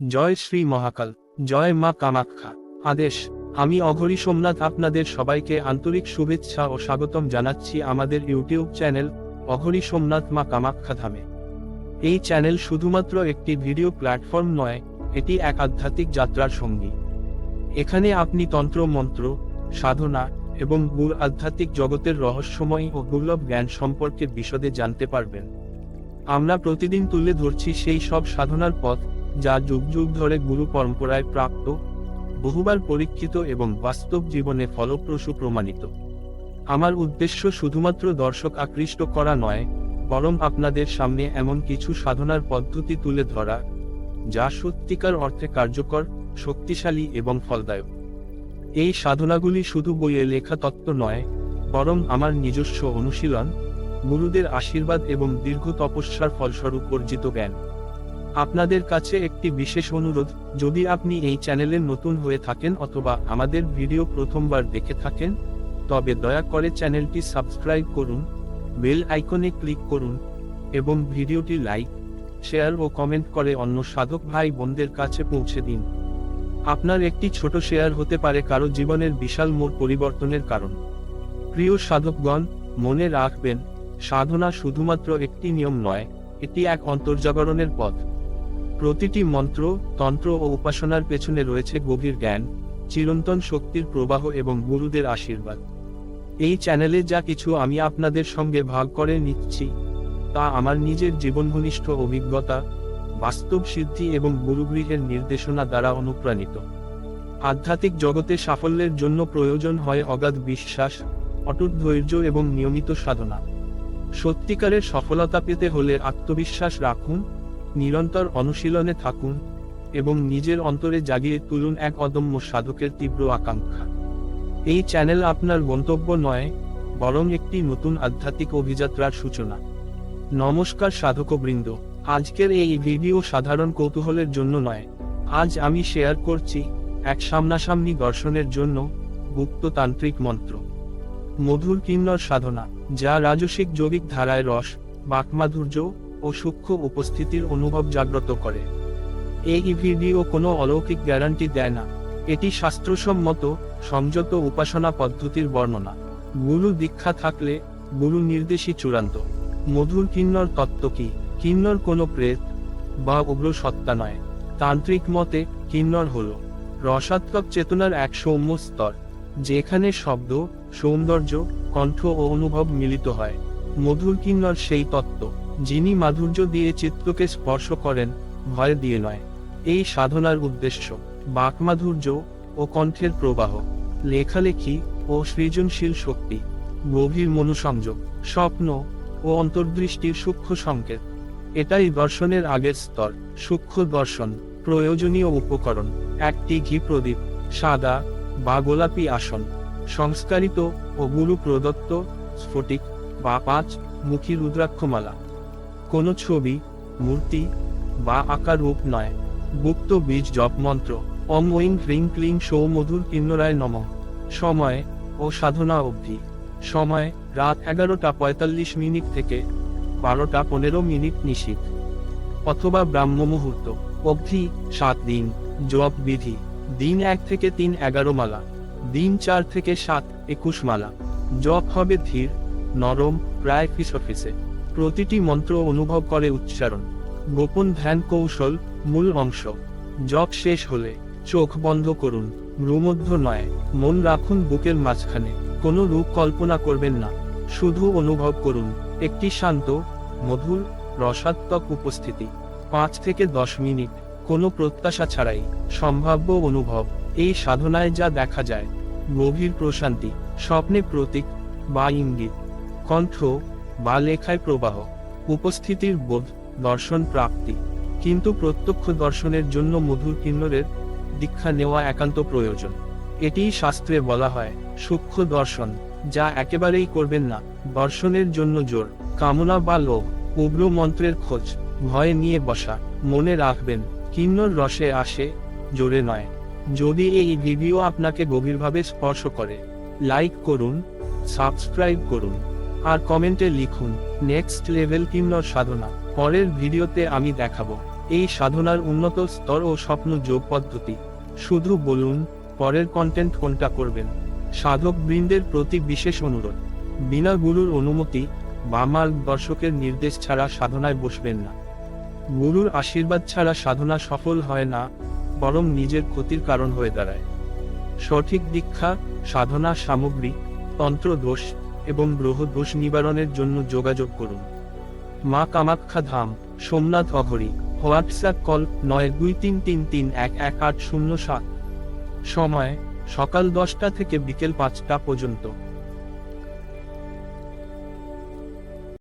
জয় শ্রী মহাকাল, জয় মা কামাখ্যা। আদেশ, আমি অঘরী সোমনাথ আপনাদের সবাইকে আন্তরিক শুভেচ্ছা ও স্বাগতম জানাচ্ছি আমাদের ইউটিউব চ্যানেল অঘরী সোমনাথ মা কামাখ্যা ধামে। এই চ্যানেল শুধুমাত্র একটি ভিডিও প্ল্যাটফর্ম নয়, এটি এক আধ্যাত্মিক যাত্রার সঙ্গী। এখানে আপনি তন্ত্র, মন্ত্র, সাধনা এবং গুর আধ্যাত্মিক জগতের রহস্যময় ও দুর্লভ জ্ঞান সম্পর্কে বিশদে জানতে পারবেন। আমরা প্রতিদিন তুলে ধরছি সেই সব সাধনার পথ যা যুগ যুগ ধরে গুরু পরম্পরায় প্রাপ্ত, বহুবার পরীক্ষিত এবং বাস্তব জীবনে ফলপ্রসূ প্রমাণিত। আমার উদ্দেশ্য শুধুমাত্র দর্শক আকৃষ্ট করা নয়, বরং আপনাদের সামনে এমন কিছু সাধনার পদ্ধতি তুলে ধরা, যা সত্যিকার অর্থে কার্যকর, শক্তিশালী এবং ফলদায়ক। এই সাধনাগুলি শুধু বইয়ে লেখা তত্ত্ব নয়, বরং আমার নিজস্ব অনুশীলন, গুরুদের আশীর্বাদ এবং দীর্ঘ তপস্যার ফলস্বরূপ অর্জিত জ্ঞান। আপনাদের কাছে একটি বিশেষ অনুরোধ, যদি আপনি এই চ্যানেলে নতুন হয়ে থাকেন অথবা আমাদের ভিডিও প্রথমবার দেখে থাকেন, তবে দয়া করে চ্যানেলটি সাবস্ক্রাইব করুন, বেল আইকনে ক্লিক করুন, এবং ভিডিওটি লাইক, শেয়ার ও কমেন্ট করে অন্য সাধক ভাই বোনদের কাছে পৌঁছে দিন। আপনার একটি ছোট শেয়ার হতে পারে কারও জীবনের বিশাল মোড় পরিবর্তনের কারণ। প্রিয় সাধকগণ, মনে রাখবেন, সাধনা শুধুমাত্র একটি নিয়ম নয়, এটি এক অন্তর্জাগরণের পথ। প্রতিটি মন্ত্র, তন্ত্র ও উপাসনার পেছনে রয়েছে গভীর জ্ঞান, চিরন্তন শক্তির প্রবাহ এবং গুরুদের আশীর্বাদ। এই চ্যানেলে যা কিছু আমি আপনাদের সঙ্গে ভাগ করে নিচ্ছি, তা আমার নিজের জীবনঘনিষ্ঠ অভিজ্ঞতা, বাস্তব সিদ্ধি এবং গুরুগৃহের নির্দেশনা দ্বারা অনুপ্রাণিত। আধ্যাত্মিক জগতে সাফল্যের জন্য প্রয়োজন হয় অগাধ বিশ্বাস, অটুট ধৈর্য এবং নিয়মিত সাধনা। সত্যিকারের সফলতা পেতে হলে আত্মবিশ্বাস রাখুন নিরন্তর অনুশীলনে থাকুন এবং নিজের অন্তরে জাগিয়ে তুলুন এক অদম্য সাধকের তীব্র আকাঙ্ক্ষা। এই চ্যানেল আপনার গন্তব্য নয়, বরং একটি নতুন আধ্যাত্মিক অভিযাত্রার সূচনা। নমস্কার সাধকবৃন্দ। আজকের এই ভিডিও সাধারণ কৌতূহলের জন্য নয়। আজ আমি শেয়ার করছি এক সামনাসামনি দর্শনের জন্য গুপ্ততান্ত্রিক মন্ত্র। মধুর কিন্নর সাধনা, যা রাজসিক জৈবিক ধারায় রস, বাকমাধুর্য ও সূক্ষ্ম উপস্থিতির অনুভব জাগ্রত করে। এই ভিডিও কোনো অলৌকিক গ্যারান্টি দেয় না। এটি শাস্ত্রসম্মত, সংযত উপাসনা পদ্ধতির বর্ণনা। গুরু দীক্ষা থাকলে, গুরু নির্দেশই চূড়ান্ত। মধুর কিন্নর তত্ত্ব কি? কিন্নর কোনো প্রেত বা উগ্র সত্তা নয়। তান্ত্রিক মতে, কিন্নর হল রসাত্মক চেতনার এক সৌম্য স্তর, যেখানে শব্দ, সৌন্দর্য, কণ্ঠ ও অনুভব মিলিত হয়। মধুর কিন্নর সেই তত্ত্ব। যিনি মাধুর্য দিয়ে চিত্তকে স্পর্শ করেন, ভয় দিয়ে নয়। এই সাধনার উদ্দেশ্য বাকমাধুর্য ও কণ্ঠের প্রবাহ, লেখালেখি ও সৃজনশীল শক্তি, গভীর মনুসংযোগ, স্বপ্ন ও অন্তর্দৃষ্টির সূক্ষ্ম সংকেত। এটাই দর্শনের আগের স্তর, সূক্ষ্ম দর্শন, প্রয়োজনীয় উপকরণ। একটি ঘি প্রদীপ, সাদা বা গোলাপি আসন, সংস্কারিত ও গুরু প্রদত্ত স্ফটিক বা পাঁচ মুখী রুদ্রাক্ষমালা। কোনো ছবি, মূর্তি বা আকার রূপ নয়। গুপ্ত বীজ জপ মন্ত্র। অম ঐং ক্লিং সৌমধুর কিন্নরায় নম। সময় ও সাধনা অবধি। সময়, রাত এগারোটা পঁয়তাল্লিশ মিনিট থেকে বারোটা পনেরো মিনিট নিশীত অথবা ব্রাহ্ম মুহূর্ত। অবধি, সাত দিন। জপ বিধি। দিন এক থেকে তিন এগারো মালা। দিন চার থেকে সাত একুশ মালা। জপ হবে ধীর, নরম, প্রায় ফিসফিসে প্রতিটি মন্ত্র অনুভব করে উচ্চারণ। গোপন ধ্যান কৌশল, মূল অংশ। জপ শেষ হলে চোখ বন্ধ করুন ভ্রুমধ্য নয়, মন রাখুন বুকের মাঝখানে, কোনো রূপ কল্পনা করবেন না। শুধু অনুভব করুন, একটি শান্ত, মধুর, রসাত্মক উপস্থিতি। পাঁচ থেকে দশ মিনিট, কোনো প্রত্যাশা ছাড়াই, সম্ভাব্য অনুভব, এই সাধনায় যা দেখা যায়। গভীর প্রশান্তি, স্বপ্নে প্রতীক বা ইঙ্গিত। কণ্ঠ বা লেখায় প্রবাহ, উপস্থিতির বোধ, দর্শন প্রাপ্তি, কিন্তু প্রত্যক্ষ দর্শনের জন্য মধুর কিন্নরের দীক্ষা নেওয়া একান্ত প্রয়োজন। এটিই শাস্ত্রে বলা হয়, সূক্ষ্ম দর্শন, যা একেবারেই করবেন না, দর্শনের জন্য জোর, কামনা বা লোভ, উগ্র মন্ত্রের খোঁজ, ভয় নিয়ে বসা, মনে রাখবেন, কিন্নর রসে আসে, জোরে নয়। যদি এই ভিডিও আপনাকে গভীরভাবে স্পর্শ করে, লাইক করুন, সাবস্ক্রাইব করুন। আর কমেন্টে লিখুন নেক্সট লেভেল কিন্নর সাধনা। পরের ভিডিওতে আমি দেখাবো। এই সাধনার উন্নত স্তর ও স্বপ্ন যোগ পদ্ধতি। শুধু বলুন, পরের কন্টেন্ট কোনটা করবেন? সাধক বৃন্দের প্রতি বিশেষ অনুরোধ। বিনা গুরুর অনুমতি, বা মার্গদর্শকের নির্দেশ ছাড়া সাধনায় বসবেন না। গুরুর আশীর্বাদ ছাড়া সাধনা সফল হয় না, বরং নিজের ক্ষতির কারণ হয়ে দাঁড়ায়। সঠিক দীক্ষা, সাধনা সামগ্রী তন্ত্র দোষ এবং গ্রহ দোষ নিবারণের জন্য যোগাযোগ করুন। মা কামাক্ষা ধাম, সোমনাথ অহরী হোয়াটসঅ্যাপ কল নয় দুই তিন তিন তিন এক এক আট শূন্য সাত সময় সকাল দশটা থেকে বিকেল পাঁচটা পর্যন্ত